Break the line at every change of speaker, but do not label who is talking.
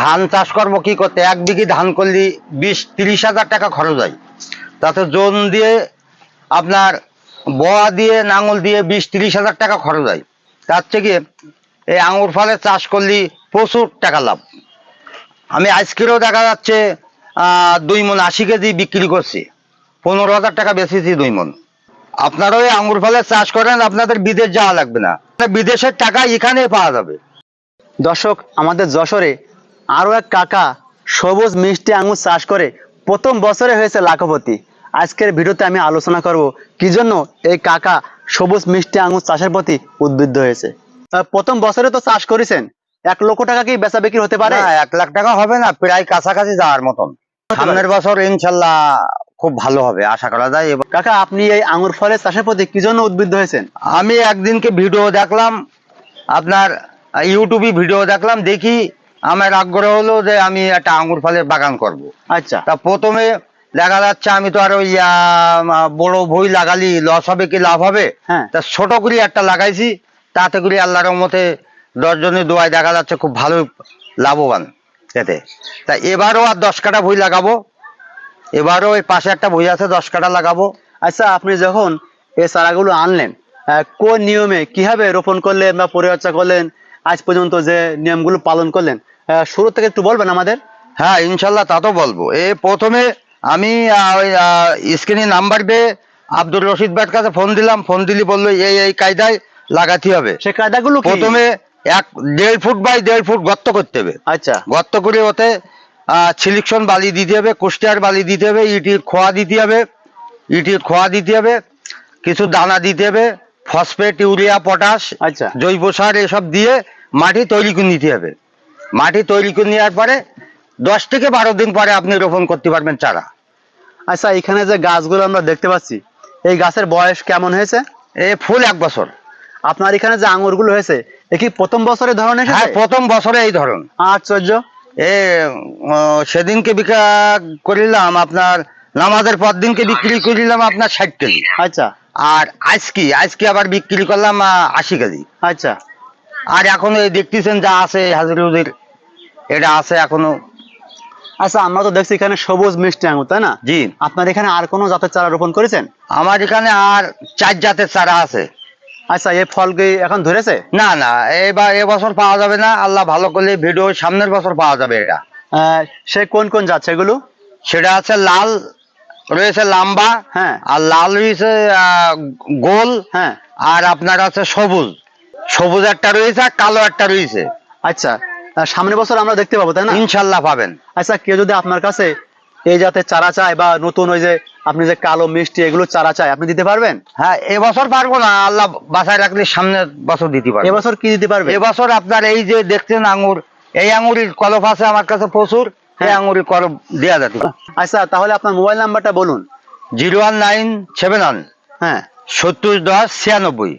ধান চাষ করব কি করতে? এক বিঘি ধান করলে বিশ, তিরিশ হাজার টাকা খরচ হয়। তাতে জোন দিয়ে আপনার বোয়া দিয়ে, নাঙল দিয়ে বিশ, তিরিশ হাজার টাকা খরচ হয়। তার থেকে এই আঙুর ফলের চাষ করলে প্রচুর টাকা লাভ। আমি আজকেরও দেখা যাচ্ছে দুই মন আশি কেজি বিক্রি করছি। পনেরো হাজার টাকা বেচেছি দুই মন। আপনারা ওই আঙুর ফলের চাষ করেন, আপনাদের বিদেশ যাওয়া লাগবে না। বিদেশের টাকা এখানে পাওয়া যাবে।
দর্শক, আমাদের যশোরে আরও এক কাকা সবুজ মিষ্টি আঙুর চাষ করে প্রথম বছরে হয়েছে লাখপতি। আজকের ভিডিওতে আমি আলোচনা করব কি জন্য এই কাকা সবুজ মিষ্টি আঙুর চাষের প্রতি উদ্বুদ্ধ হয়েছে। প্রথম বছরে তো চাষ করেছেন এক লক্ষ টাকা কি বেচা বিক্রি হতে পারে?
এক লাখ টাকা হবে না প্রায় কাছাকাছি যাওয়ার মতন। সামনের বছর ইনশাল্লাহ খুব ভালো হবে আশা করা যায়। এবং
কাকা আপনি এই আঙুর ফলের চাষের প্রতি কি জন্য উদ্বুদ্ধ হয়েছেন?
আমি একদিনকে ভিডিও দেখলাম আপনার ইউটিউবে ভিডিও দেখলাম দেখি আমার আগ্রহ হলো যে আমি একটা আঙ্গুর ফলের বাগান করব।
আচ্ছা।
তা প্রথমে দেখা যাচ্ছে আমি তো আর ওই বড় বই লাগালি লস হবে কি লাভ হবে?
হ্যাঁ।
তা ছোট করে একটা লাগাইছি তাতে করে আল্লাহর মতে দশজনের দোয়ায় দেখা যাচ্ছে খুব ভালো লাভবান এতে। তা এবারও আর দশ কাটা বই লাগাবো। এবারও ওই পাশে একটা বই আছে দশ কাটা লাগাবো।
আচ্ছা আপনি যখন এই চারাগুলো আনলেন কোন নিয়মে কীভাবে রোপণ করলেন বা পরিচর্যা করলেন? আজ পর্যন্ত যে নিয়মগুলো পালন করলেন শুরু থেকে একটু বলবেন আমাদের?
হ্যাঁ ইনশাল্লাহ তা তো বলব। এ প্রথমে আমি ওই স্ক্রিনে নাম্বার পেয়ে আব্দুর রশিদ ভাইয়ের কাছে ফোন দিলাম। ফোন দিলি বলল এই এই কায়দায় লাগাতে হবে।
সে কায়দাগুলো
প্রথমে এক দেড় ফুট বাই দেড় ফুট গর্ত করতে হবে।
আচ্ছা।
গর্ত করে ওতে সিলেকশন বালি দিতে হবে কুষ্টিয়ার বালি দিতে হবে ইটির খোয়া দিতে হবে ইটির খোয়া দিতে হবে কিছু দানা দিতে হবে ফসফেট ইউরিয়া পটাশ
আচ্ছা।
জৈব সার এসব দিয়ে মাটি তৈরি করে নিতে হবে। মাটি তৈরি করে নেওয়ার পরে দশ থেকে বারো দিন পরে আপনি রোপণ করতে পারবেন চারা।
আচ্ছা এখানে যে গাছগুলো আমরা দেখতে পাচ্ছি এই গাছের বয়স কেমন হয়েছে?
এ ফুল এক বছর।
আপনার এখানে যে আঙুরগুলো হয়েছে এ কি প্রথম বছরের ধরনের
হ্যাঁ প্রথম বছরে এই ধরন।
আশ্চর্য।
এ সেদিনকে বিক্রা করিলাম আপনার নামাজের পর দিনকে বিক্রি করিলাম আপনার ষাট কেজি।
আচ্ছা।
আর আজকে আজকে আবার বিক্রি করলাম আশি কেজি।
আচ্ছা।
আর এখনও এই দেখতেছেন যা আছে হাজিরুদের এটা আছে এখনও।
আচ্ছা আমরা তো দেখছি এখানে সবুজ মিষ্টি আঙুর তাই না?
জি।
আপনার এখানে আর কোনো জাতের চারা রোপণ করেছেন?
আমার এখানে আর চার জাতের চারা আছে।
আচ্ছা এই ফল কি এখন ধরেছে?
না না এবার এবছর পাওয়া যাবে না। আল্লাহ ভালো করলে ভিডিও সামনের বছর পাওয়া যাবে এটা।
সে কোন কোন জাত সেগুলো?
সেটা আছে লাল রয়েছে লাম্বা
হ্যাঁ।
আর লাল রয়েছে গোল
হ্যাঁ।
আর আপনার আছে সবুজ। সবুজ একটা রয়েছে আর কালো একটা রয়েছে।
আচ্ছা আহ, সামনের বছর আমরা দেখতে পাবো তাই না?
ইনশাল্লাহ পাবেন।
আচ্ছা কেউ যদি আপনার কাছে এই জাতের চারা চায় বা নতুন ওই যে আপনি যে কালো মিষ্টি এগুলো চারা চায় আপনি দিতে পারবেন?
হ্যাঁ এবছর পারব না আল্লাহ বাসায় রাখলে সামনের বছর দিতে পারব।
এবছর কি দিতে পারবে?
এবছর আপনার এই যে দেখছেন আঙুর এই আঙুরের কলপ আছে আমার কাছে প্রচুর।
হ্যাঁ।
আঙ্গুরের কর দেওয়া যাবে।
আচ্ছা তাহলে আপনার মোবাইল নাম্বারটা বলুন।
Zero one nine seven one
হ্যাঁ।
সত্তর দশ ছিয়ানব্বই।